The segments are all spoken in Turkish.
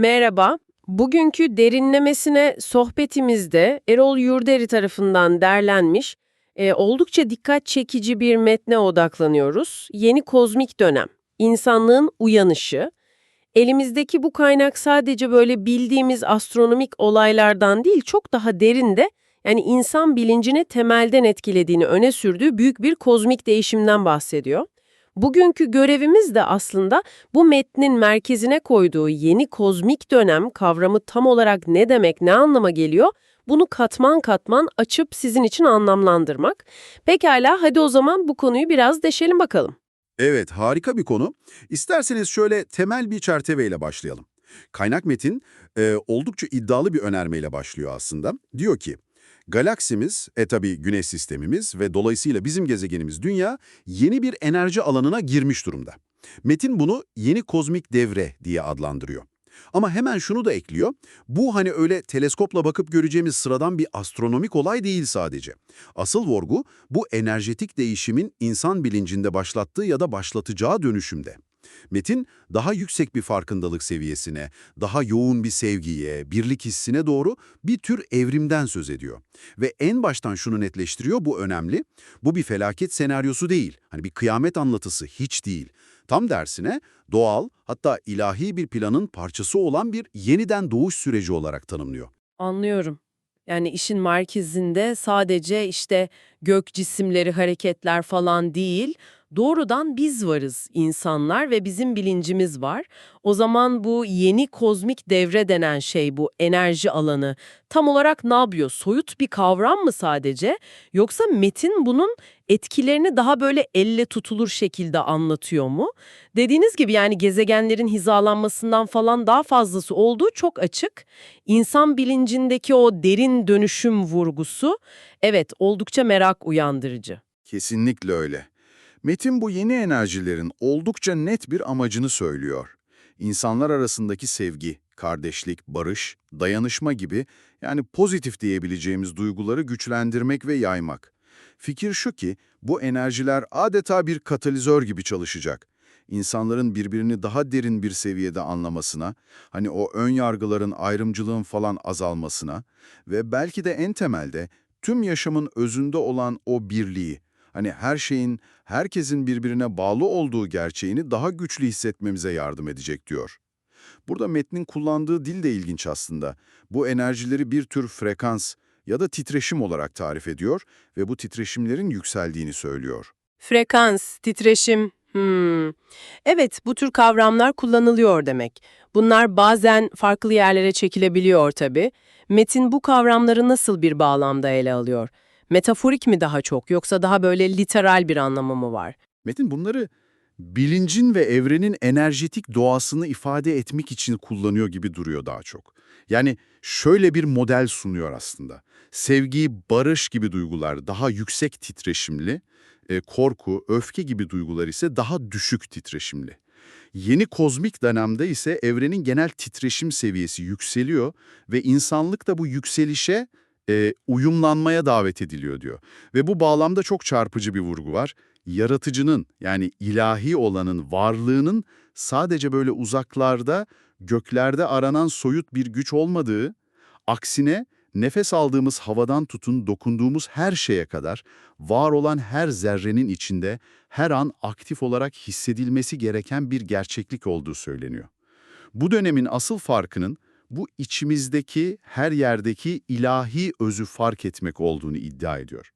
Merhaba. Bugünkü derinlemesine sohbetimizde Erol Yurderi tarafından derlenmiş, e, oldukça dikkat çekici bir metne odaklanıyoruz. Yeni kozmik dönem, insanlığın uyanışı. Elimizdeki bu kaynak sadece böyle bildiğimiz astronomik olaylardan değil, çok daha derinde, yani insan bilincini temelden etkilediğini öne sürdüğü büyük bir kozmik değişimden bahsediyor. Bugünkü görevimiz de aslında bu metnin merkezine koyduğu yeni kozmik dönem kavramı tam olarak ne demek, ne anlama geliyor? Bunu katman katman açıp sizin için anlamlandırmak. Pekala hadi o zaman bu konuyu biraz deşelim bakalım. Evet, harika bir konu. İsterseniz şöyle temel bir çerçeveyle başlayalım. Kaynak metin e, oldukça iddialı bir önermeyle başlıyor aslında. Diyor ki, galaksimiz, e tabi güneş sistemimiz ve dolayısıyla bizim gezegenimiz Dünya yeni bir enerji alanına girmiş durumda. Metin bunu yeni kozmik devre diye adlandırıyor. Ama hemen şunu da ekliyor, bu hani öyle teleskopla bakıp göreceğimiz sıradan bir astronomik olay değil sadece. Asıl vurgu bu enerjetik değişimin insan bilincinde başlattığı ya da başlatacağı dönüşümde. Metin daha yüksek bir farkındalık seviyesine, daha yoğun bir sevgiye, birlik hissine doğru bir tür evrimden söz ediyor. Ve en baştan şunu netleştiriyor, bu önemli. Bu bir felaket senaryosu değil, hani bir kıyamet anlatısı hiç değil. Tam dersine doğal hatta ilahi bir planın parçası olan bir yeniden doğuş süreci olarak tanımlıyor. Anlıyorum. Yani işin merkezinde sadece işte gök cisimleri, hareketler falan değil, doğrudan biz varız insanlar ve bizim bilincimiz var. O zaman bu yeni kozmik devre denen şey bu enerji alanı tam olarak ne yapıyor? Soyut bir kavram mı sadece? Yoksa metin bunun etkilerini daha böyle elle tutulur şekilde anlatıyor mu? Dediğiniz gibi yani gezegenlerin hizalanmasından falan daha fazlası olduğu çok açık. İnsan bilincindeki o derin dönüşüm vurgusu evet oldukça merak uyandırıcı. Kesinlikle öyle. Metin bu yeni enerjilerin oldukça net bir amacını söylüyor. İnsanlar arasındaki sevgi, kardeşlik, barış, dayanışma gibi yani pozitif diyebileceğimiz duyguları güçlendirmek ve yaymak. Fikir şu ki bu enerjiler adeta bir katalizör gibi çalışacak. İnsanların birbirini daha derin bir seviyede anlamasına, hani o ön yargıların, ayrımcılığın falan azalmasına ve belki de en temelde tüm yaşamın özünde olan o birliği, hani her şeyin, herkesin birbirine bağlı olduğu gerçeğini daha güçlü hissetmemize yardım edecek diyor. Burada metnin kullandığı dil de ilginç aslında. Bu enerjileri bir tür frekans ya da titreşim olarak tarif ediyor ve bu titreşimlerin yükseldiğini söylüyor. Frekans, titreşim. Hmm. Evet, bu tür kavramlar kullanılıyor demek. Bunlar bazen farklı yerlere çekilebiliyor tabii. Metin bu kavramları nasıl bir bağlamda ele alıyor? Metaforik mi daha çok yoksa daha böyle literal bir anlamı mı var? Metin bunları bilincin ve evrenin enerjetik doğasını ifade etmek için kullanıyor gibi duruyor daha çok. Yani şöyle bir model sunuyor aslında. Sevgi, barış gibi duygular daha yüksek titreşimli, e, korku, öfke gibi duygular ise daha düşük titreşimli. Yeni kozmik dönemde ise evrenin genel titreşim seviyesi yükseliyor ve insanlık da bu yükselişe e, uyumlanmaya davet ediliyor diyor. Ve bu bağlamda çok çarpıcı bir vurgu var. Yaratıcının yani ilahi olanın varlığının sadece böyle uzaklarda, göklerde aranan soyut bir güç olmadığı, aksine nefes aldığımız havadan tutun dokunduğumuz her şeye kadar var olan her zerrenin içinde her an aktif olarak hissedilmesi gereken bir gerçeklik olduğu söyleniyor. Bu dönemin asıl farkının bu içimizdeki, her yerdeki ilahi özü fark etmek olduğunu iddia ediyor.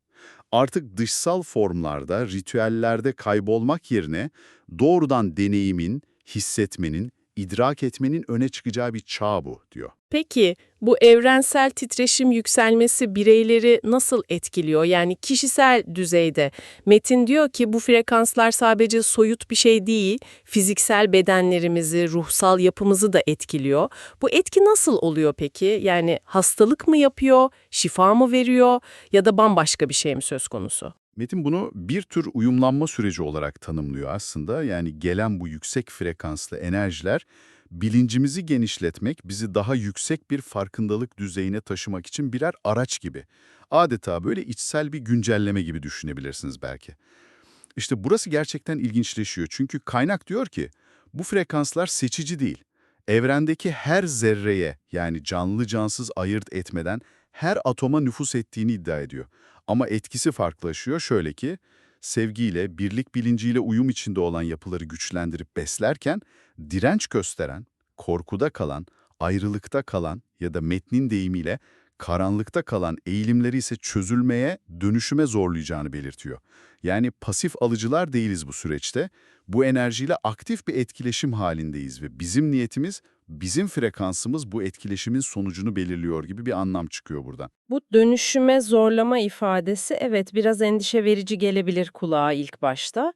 Artık dışsal formlarda, ritüellerde kaybolmak yerine doğrudan deneyimin, hissetmenin, idrak etmenin öne çıkacağı bir çağ bu, diyor. Peki bu evrensel titreşim yükselmesi bireyleri nasıl etkiliyor? Yani kişisel düzeyde. Metin diyor ki bu frekanslar sadece soyut bir şey değil, fiziksel bedenlerimizi, ruhsal yapımızı da etkiliyor. Bu etki nasıl oluyor peki? Yani hastalık mı yapıyor, şifa mı veriyor ya da bambaşka bir şey mi söz konusu? Metin bunu bir tür uyumlanma süreci olarak tanımlıyor aslında. Yani gelen bu yüksek frekanslı enerjiler bilincimizi genişletmek, bizi daha yüksek bir farkındalık düzeyine taşımak için birer araç gibi. Adeta böyle içsel bir güncelleme gibi düşünebilirsiniz belki. İşte burası gerçekten ilginçleşiyor. Çünkü kaynak diyor ki bu frekanslar seçici değil. evrendeki her zerreye yani canlı cansız ayırt etmeden her atoma nüfus ettiğini iddia ediyor. Ama etkisi farklılaşıyor şöyle ki, sevgiyle, birlik bilinciyle uyum içinde olan yapıları güçlendirip beslerken, direnç gösteren, korkuda kalan, ayrılıkta kalan ya da metnin deyimiyle karanlıkta kalan eğilimleri ise çözülmeye, dönüşüme zorlayacağını belirtiyor. Yani pasif alıcılar değiliz bu süreçte. Bu enerjiyle aktif bir etkileşim halindeyiz ve bizim niyetimiz, bizim frekansımız bu etkileşimin sonucunu belirliyor gibi bir anlam çıkıyor buradan. Bu dönüşüme zorlama ifadesi evet biraz endişe verici gelebilir kulağa ilk başta.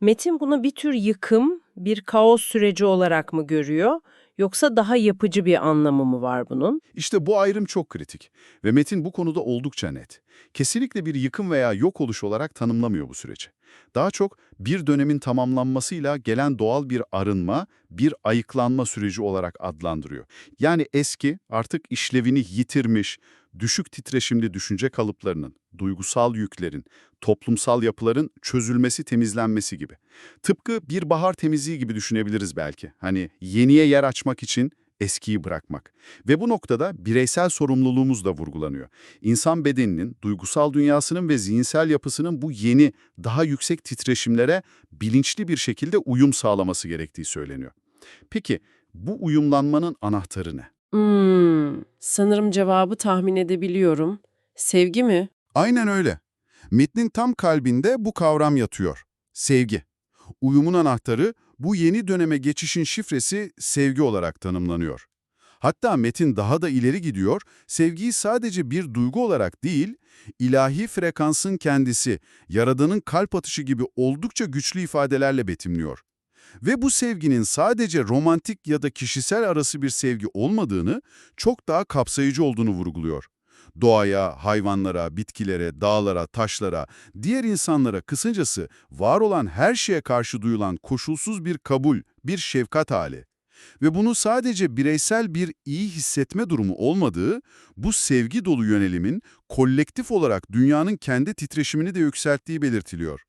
Metin bunu bir tür yıkım, bir kaos süreci olarak mı görüyor? Yoksa daha yapıcı bir anlamı mı var bunun? İşte bu ayrım çok kritik ve Metin bu konuda oldukça net. Kesinlikle bir yıkım veya yok oluş olarak tanımlamıyor bu süreci. Daha çok bir dönemin tamamlanmasıyla gelen doğal bir arınma, bir ayıklanma süreci olarak adlandırıyor. Yani eski, artık işlevini yitirmiş, düşük titreşimli düşünce kalıplarının, duygusal yüklerin, toplumsal yapıların çözülmesi, temizlenmesi gibi. Tıpkı bir bahar temizliği gibi düşünebiliriz belki. Hani yeniye yer açmak için eskiyi bırakmak. Ve bu noktada bireysel sorumluluğumuz da vurgulanıyor. İnsan bedeninin, duygusal dünyasının ve zihinsel yapısının bu yeni, daha yüksek titreşimlere bilinçli bir şekilde uyum sağlaması gerektiği söyleniyor. Peki bu uyumlanmanın anahtarı ne? Hmm, sanırım cevabı tahmin edebiliyorum. Sevgi mi? Aynen öyle. Metnin tam kalbinde bu kavram yatıyor. Sevgi. Uyumun anahtarı bu yeni döneme geçişin şifresi sevgi olarak tanımlanıyor. Hatta metin daha da ileri gidiyor, sevgiyi sadece bir duygu olarak değil, ilahi frekansın kendisi, yaradanın kalp atışı gibi oldukça güçlü ifadelerle betimliyor. Ve bu sevginin sadece romantik ya da kişisel arası bir sevgi olmadığını, çok daha kapsayıcı olduğunu vurguluyor. Doğaya, hayvanlara, bitkilere, dağlara, taşlara, diğer insanlara kısacası var olan her şeye karşı duyulan koşulsuz bir kabul, bir şefkat hali. Ve bunu sadece bireysel bir iyi hissetme durumu olmadığı, bu sevgi dolu yönelimin kolektif olarak dünyanın kendi titreşimini de yükselttiği belirtiliyor.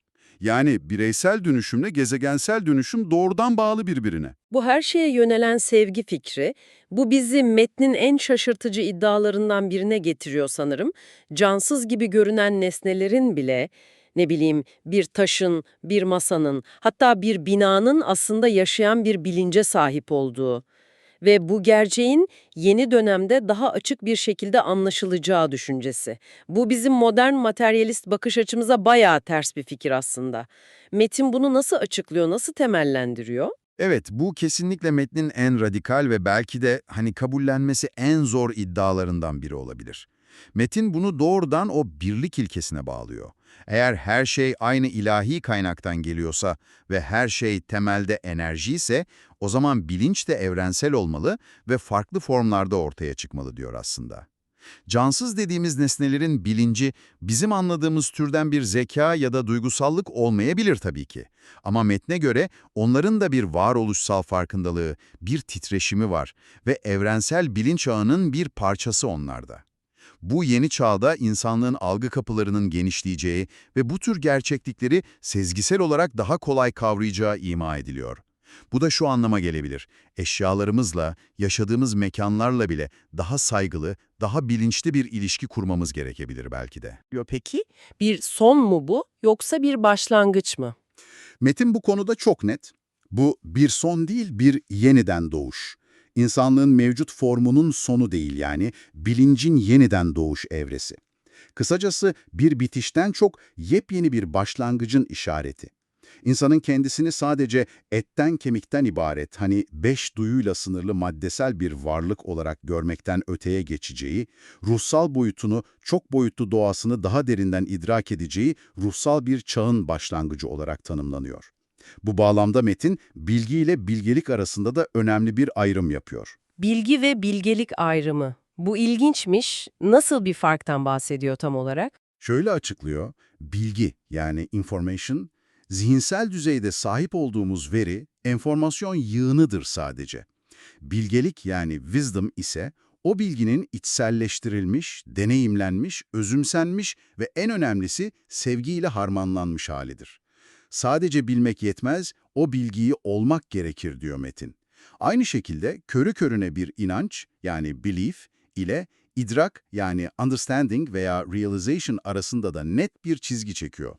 Yani bireysel dönüşümle gezegensel dönüşüm doğrudan bağlı birbirine. Bu her şeye yönelen sevgi fikri, bu bizi metnin en şaşırtıcı iddialarından birine getiriyor sanırım. Cansız gibi görünen nesnelerin bile, ne bileyim bir taşın, bir masanın, hatta bir binanın aslında yaşayan bir bilince sahip olduğu ve bu gerçeğin yeni dönemde daha açık bir şekilde anlaşılacağı düşüncesi. Bu bizim modern materyalist bakış açımıza bayağı ters bir fikir aslında. Metin bunu nasıl açıklıyor, nasıl temellendiriyor? Evet, bu kesinlikle metnin en radikal ve belki de hani kabullenmesi en zor iddialarından biri olabilir. Metin bunu doğrudan o birlik ilkesine bağlıyor. Eğer her şey aynı ilahi kaynaktan geliyorsa ve her şey temelde enerji ise o zaman bilinç de evrensel olmalı ve farklı formlarda ortaya çıkmalı diyor aslında. Cansız dediğimiz nesnelerin bilinci bizim anladığımız türden bir zeka ya da duygusallık olmayabilir tabii ki. Ama metne göre onların da bir varoluşsal farkındalığı, bir titreşimi var ve evrensel bilinç ağının bir parçası onlarda. Bu yeni çağda insanlığın algı kapılarının genişleyeceği ve bu tür gerçeklikleri sezgisel olarak daha kolay kavrayacağı ima ediliyor. Bu da şu anlama gelebilir. Eşyalarımızla, yaşadığımız mekanlarla bile daha saygılı, daha bilinçli bir ilişki kurmamız gerekebilir belki de. peki? Bir son mu bu yoksa bir başlangıç mı? Metin bu konuda çok net. Bu bir son değil, bir yeniden doğuş. İnsanlığın mevcut formunun sonu değil yani, bilincin yeniden doğuş evresi. Kısacası bir bitişten çok yepyeni bir başlangıcın işareti. İnsanın kendisini sadece etten kemikten ibaret, hani beş duyuyla sınırlı maddesel bir varlık olarak görmekten öteye geçeceği, ruhsal boyutunu, çok boyutlu doğasını daha derinden idrak edeceği ruhsal bir çağın başlangıcı olarak tanımlanıyor. Bu bağlamda metin, bilgi ile bilgelik arasında da önemli bir ayrım yapıyor. Bilgi ve bilgelik ayrımı. Bu ilginçmiş. Nasıl bir farktan bahsediyor tam olarak? Şöyle açıklıyor, bilgi yani information, zihinsel düzeyde sahip olduğumuz veri, enformasyon yığınıdır sadece. Bilgelik yani wisdom ise o bilginin içselleştirilmiş, deneyimlenmiş, özümsenmiş ve en önemlisi sevgiyle harmanlanmış halidir. Sadece bilmek yetmez, o bilgiyi olmak gerekir diyor Metin. Aynı şekilde körü körüne bir inanç yani belief ile idrak yani understanding veya realization arasında da net bir çizgi çekiyor.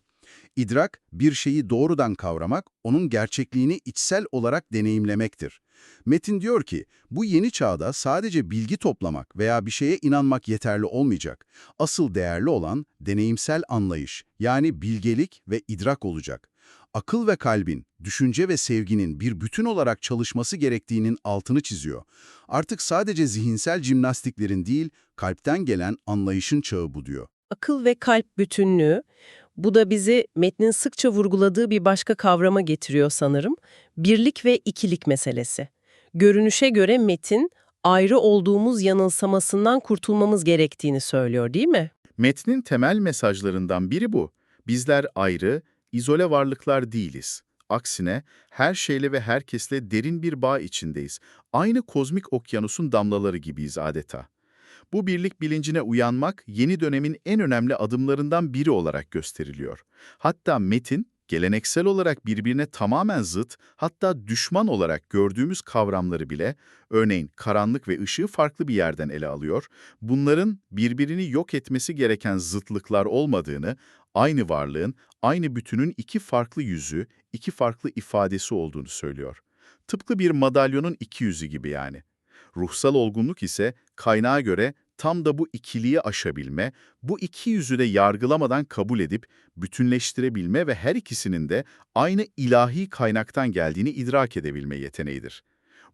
İdrak, bir şeyi doğrudan kavramak, onun gerçekliğini içsel olarak deneyimlemektir. Metin diyor ki, bu yeni çağda sadece bilgi toplamak veya bir şeye inanmak yeterli olmayacak. Asıl değerli olan deneyimsel anlayış, yani bilgelik ve idrak olacak. Akıl ve kalbin, düşünce ve sevginin bir bütün olarak çalışması gerektiğinin altını çiziyor. Artık sadece zihinsel jimnastiklerin değil, kalpten gelen anlayışın çağı bu diyor. Akıl ve kalp bütünlüğü, bu da bizi metnin sıkça vurguladığı bir başka kavrama getiriyor sanırım. Birlik ve ikilik meselesi. Görünüşe göre metin, ayrı olduğumuz yanılsamasından kurtulmamız gerektiğini söylüyor değil mi? Metnin temel mesajlarından biri bu. Bizler ayrı, izole varlıklar değiliz. Aksine her şeyle ve herkesle derin bir bağ içindeyiz. Aynı kozmik okyanusun damlaları gibiyiz adeta. Bu birlik bilincine uyanmak yeni dönemin en önemli adımlarından biri olarak gösteriliyor. Hatta metin, geleneksel olarak birbirine tamamen zıt, hatta düşman olarak gördüğümüz kavramları bile, örneğin karanlık ve ışığı farklı bir yerden ele alıyor, bunların birbirini yok etmesi gereken zıtlıklar olmadığını, aynı varlığın, aynı bütünün iki farklı yüzü, iki farklı ifadesi olduğunu söylüyor. Tıpkı bir madalyonun iki yüzü gibi yani. Ruhsal olgunluk ise kaynağa göre tam da bu ikiliği aşabilme, bu iki yüzü de yargılamadan kabul edip bütünleştirebilme ve her ikisinin de aynı ilahi kaynaktan geldiğini idrak edebilme yeteneğidir.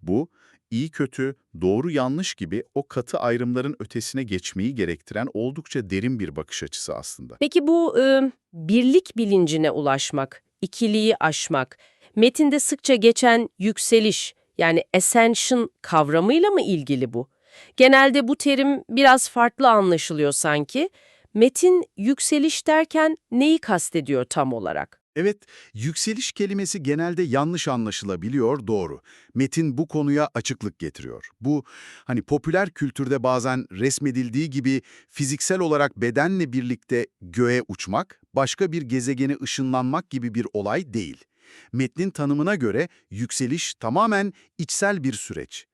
Bu, iyi kötü, doğru yanlış gibi o katı ayrımların ötesine geçmeyi gerektiren oldukça derin bir bakış açısı aslında. Peki bu e, birlik bilincine ulaşmak, ikiliği aşmak, metinde sıkça geçen yükseliş yani ascension kavramıyla mı ilgili bu? Genelde bu terim biraz farklı anlaşılıyor sanki. Metin yükseliş derken neyi kastediyor tam olarak? Evet, yükseliş kelimesi genelde yanlış anlaşılabiliyor, doğru. Metin bu konuya açıklık getiriyor. Bu, hani popüler kültürde bazen resmedildiği gibi fiziksel olarak bedenle birlikte göğe uçmak, başka bir gezegene ışınlanmak gibi bir olay değil. Metnin tanımına göre yükseliş tamamen içsel bir süreç.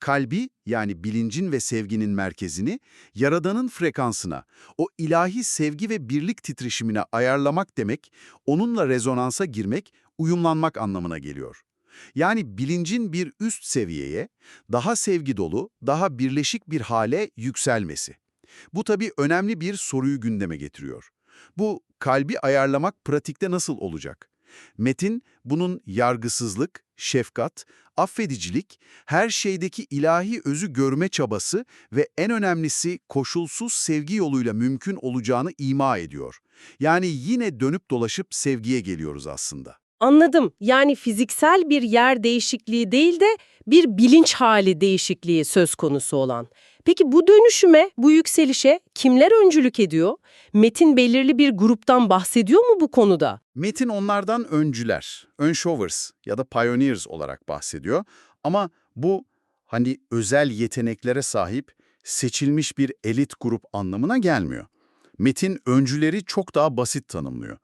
Kalbi yani bilincin ve sevginin merkezini Yaradan'ın frekansına, o ilahi sevgi ve birlik titreşimine ayarlamak demek, onunla rezonansa girmek, uyumlanmak anlamına geliyor. Yani bilincin bir üst seviyeye, daha sevgi dolu, daha birleşik bir hale yükselmesi. Bu tabii önemli bir soruyu gündeme getiriyor. Bu kalbi ayarlamak pratikte nasıl olacak? Metin bunun yargısızlık, şefkat, affedicilik, her şeydeki ilahi özü görme çabası ve en önemlisi koşulsuz sevgi yoluyla mümkün olacağını ima ediyor. Yani yine dönüp dolaşıp sevgiye geliyoruz aslında. Anladım. Yani fiziksel bir yer değişikliği değil de bir bilinç hali değişikliği söz konusu olan. Peki bu dönüşüme, bu yükselişe kimler öncülük ediyor? Metin belirli bir gruptan bahsediyor mu bu konuda? Metin onlardan öncüler, önshowers ya da pioneers olarak bahsediyor. Ama bu hani özel yeteneklere sahip, seçilmiş bir elit grup anlamına gelmiyor. Metin öncüleri çok daha basit tanımlıyor.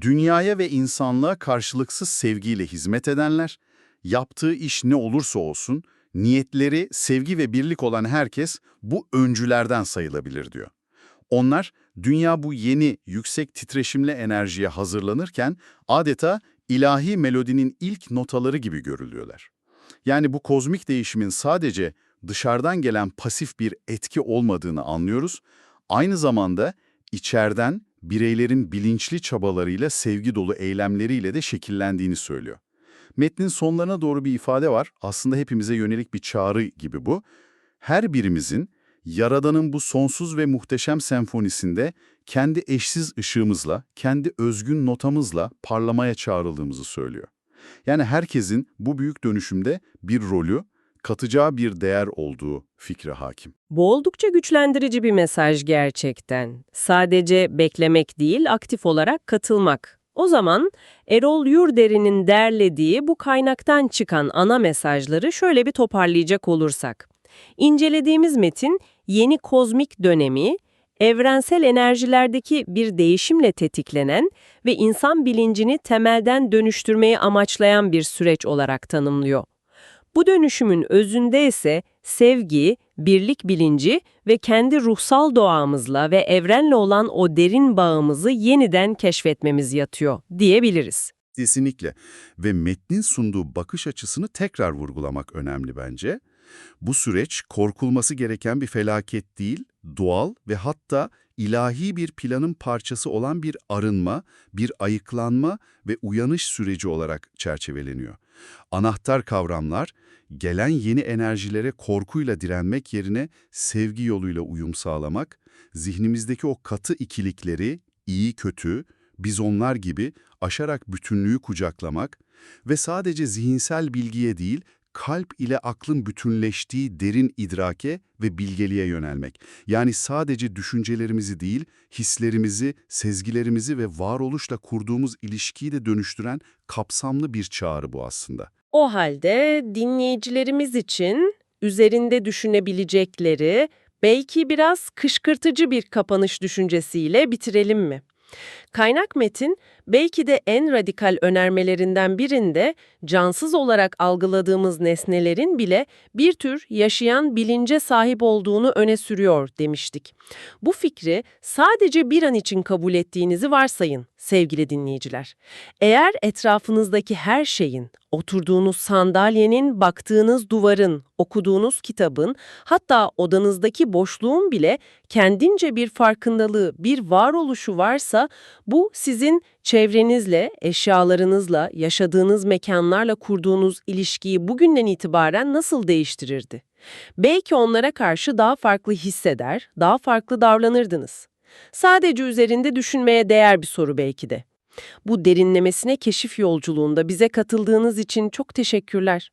Dünyaya ve insanlığa karşılıksız sevgiyle hizmet edenler, yaptığı iş ne olursa olsun, niyetleri sevgi ve birlik olan herkes bu öncülerden sayılabilir diyor. Onlar, dünya bu yeni, yüksek titreşimli enerjiye hazırlanırken adeta ilahi melodinin ilk notaları gibi görülüyorlar. Yani bu kozmik değişimin sadece dışarıdan gelen pasif bir etki olmadığını anlıyoruz, aynı zamanda içeriden bireylerin bilinçli çabalarıyla sevgi dolu eylemleriyle de şekillendiğini söylüyor. Metnin sonlarına doğru bir ifade var, aslında hepimize yönelik bir çağrı gibi bu. Her birimizin Yaradan'ın bu sonsuz ve muhteşem senfonisinde kendi eşsiz ışığımızla, kendi özgün notamızla parlamaya çağrıldığımızı söylüyor. Yani herkesin bu büyük dönüşümde bir rolü, katacağı bir değer olduğu fikri hakim. Bu oldukça güçlendirici bir mesaj gerçekten. Sadece beklemek değil, aktif olarak katılmak. O zaman Erol Yurder'in derlediği bu kaynaktan çıkan ana mesajları şöyle bir toparlayacak olursak. İncelediğimiz metin yeni kozmik dönemi, evrensel enerjilerdeki bir değişimle tetiklenen ve insan bilincini temelden dönüştürmeyi amaçlayan bir süreç olarak tanımlıyor. Bu dönüşümün özünde ise sevgi, birlik bilinci ve kendi ruhsal doğamızla ve evrenle olan o derin bağımızı yeniden keşfetmemiz yatıyor diyebiliriz. Kesinlikle. Ve metnin sunduğu bakış açısını tekrar vurgulamak önemli bence. Bu süreç korkulması gereken bir felaket değil, doğal ve hatta ilahi bir planın parçası olan bir arınma, bir ayıklanma ve uyanış süreci olarak çerçeveleniyor. Anahtar kavramlar, gelen yeni enerjilere korkuyla direnmek yerine sevgi yoluyla uyum sağlamak, zihnimizdeki o katı ikilikleri, iyi kötü, biz onlar gibi aşarak bütünlüğü kucaklamak ve sadece zihinsel bilgiye değil, kalp ile aklın bütünleştiği derin idrake ve bilgeliğe yönelmek. Yani sadece düşüncelerimizi değil, hislerimizi, sezgilerimizi ve varoluşla kurduğumuz ilişkiyi de dönüştüren kapsamlı bir çağrı bu aslında. O halde dinleyicilerimiz için üzerinde düşünebilecekleri, belki biraz kışkırtıcı bir kapanış düşüncesiyle bitirelim mi? Kaynak metin belki de en radikal önermelerinden birinde cansız olarak algıladığımız nesnelerin bile bir tür yaşayan bilince sahip olduğunu öne sürüyor demiştik. Bu fikri sadece bir an için kabul ettiğinizi varsayın sevgili dinleyiciler. Eğer etrafınızdaki her şeyin, oturduğunuz sandalyenin, baktığınız duvarın, okuduğunuz kitabın, hatta odanızdaki boşluğun bile kendince bir farkındalığı, bir varoluşu varsa bu sizin çevrenizle, eşyalarınızla, yaşadığınız mekanlarla kurduğunuz ilişkiyi bugünden itibaren nasıl değiştirirdi? Belki onlara karşı daha farklı hisseder, daha farklı davranırdınız. Sadece üzerinde düşünmeye değer bir soru belki de. Bu derinlemesine keşif yolculuğunda bize katıldığınız için çok teşekkürler.